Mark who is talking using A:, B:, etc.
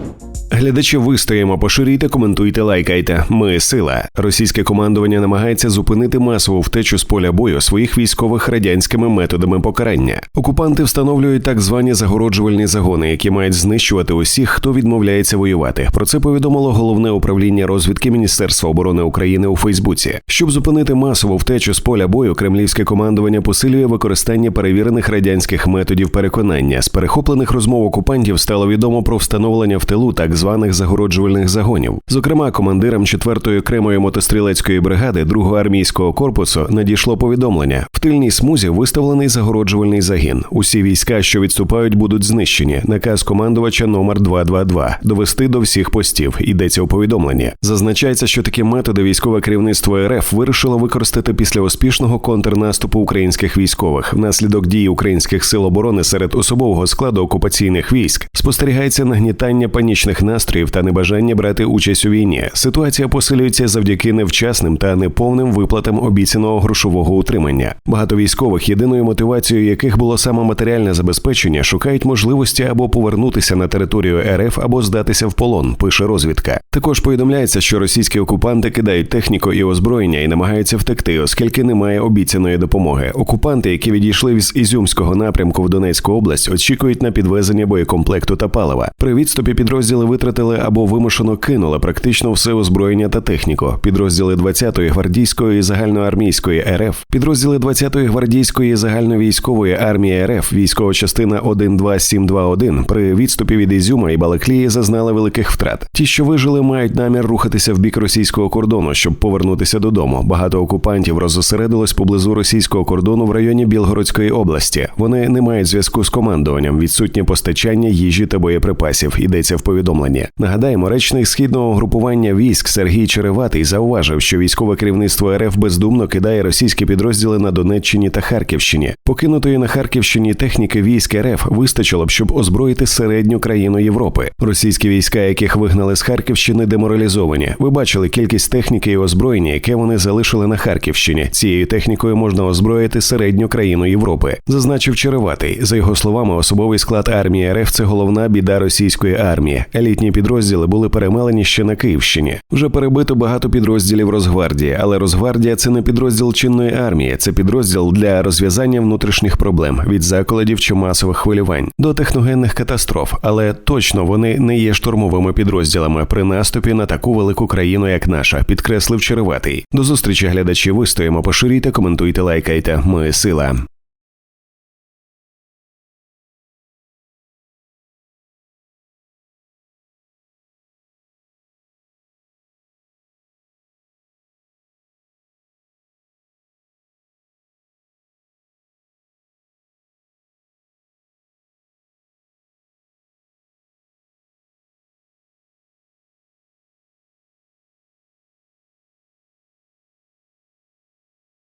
A: you Глядачі вистоїмо, поширюйте, коментуйте, лайкайте. Ми сила. Російське командування намагається зупинити масову втечу з поля бою своїх військових радянськими методами покарання. Окупанти встановлюють так звані загороджувальні загони, які мають знищувати усіх, хто відмовляється воювати. Про це повідомило головне управління розвідки Міністерства оборони України у Фейсбуці. Щоб зупинити масову втечу з поля бою, кремлівське командування посилює використання перевірених радянських методів переконання. З перехоплених розмов окупантів стало відомо про встановлення в тилу так званих загороджувальних загонів. Зокрема, командирам 4-ї окремої мотострілецької бригади 2-го армійського корпусу надійшло повідомлення: в тильній смузі виставлений загороджувальний загін. Усі війська, що відступають, будуть знищені. Наказ командувача номер 222 довести до всіх постів. Йдеться у повідомленні. Зазначається, що такі методи військове керівництво РФ вирішило використати після успішного контрнаступу українських військових. Внаслідок дії українських сил оборони серед особового складу окупаційних військ спостерігається нагнітання панічних настроїв та небажання брати участь у війні. Ситуація посилюється завдяки невчасним та неповним виплатам обіцяного грошового утримання. Багато військових, єдиною мотивацією яких було саме матеріальне забезпечення, шукають можливості або повернутися на територію РФ, або здатися в полон. Пише розвідка. Також повідомляється, що російські окупанти кидають техніку і озброєння і намагаються втекти, оскільки немає обіцяної допомоги. Окупанти, які відійшли з Ізюмського напрямку в Донецьку область, очікують на підвезення боєкомплекту та палива. При відступі підрозділи витратили або вимушено кинули практично все озброєння та техніку. Підрозділи 20-ї гвардійської загальноармійської РФ, підрозділи 20-ї гвардійської загальновійськової армії РФ, військова частина 12721 при відступі від Ізюма і Балаклії зазнали великих втрат. Ті, що вижили, мають намір рухатися в бік російського кордону, щоб повернутися додому. Багато окупантів розосередилось поблизу російського кордону в районі Білгородської області. Вони не мають зв'язку з командуванням, відсутнє постачання їжі та боєприпасів. Йдеться в повідомленні. Нагадаємо, речник східного групування військ Сергій Череватий зауважив, що військове керівництво РФ бездумно кидає російські підрозділи на Донеччині та Харківщині. Покинутої на Харківщині техніки військ РФ вистачило б, щоб озброїти середню країну Європи. Російські війська, яких вигнали з Харківщини, деморалізовані. Ви бачили кількість техніки і озброєння, яке вони залишили на Харківщині. Цією технікою можна озброїти середню країну Європи, зазначив Череватий. За його словами, особовий склад армії РФ це головна біда російської армії. Елітні підрозділи були перемелені ще на Київщині. Вже перебито багато підрозділів Росгвардії, але Росгвардія це не підрозділ чинної армії, це підрозділ для розв'язання внутрішніх проблем від заколодів чи масових хвилювань до техногенних катастроф. Але точно вони не є штурмовими підрозділами при наступі на таку велику країну, як наша, підкреслив Череватий. До зустрічі глядачі. Вистоїмо, поширюйте, коментуйте, лайкайте. Ми сила.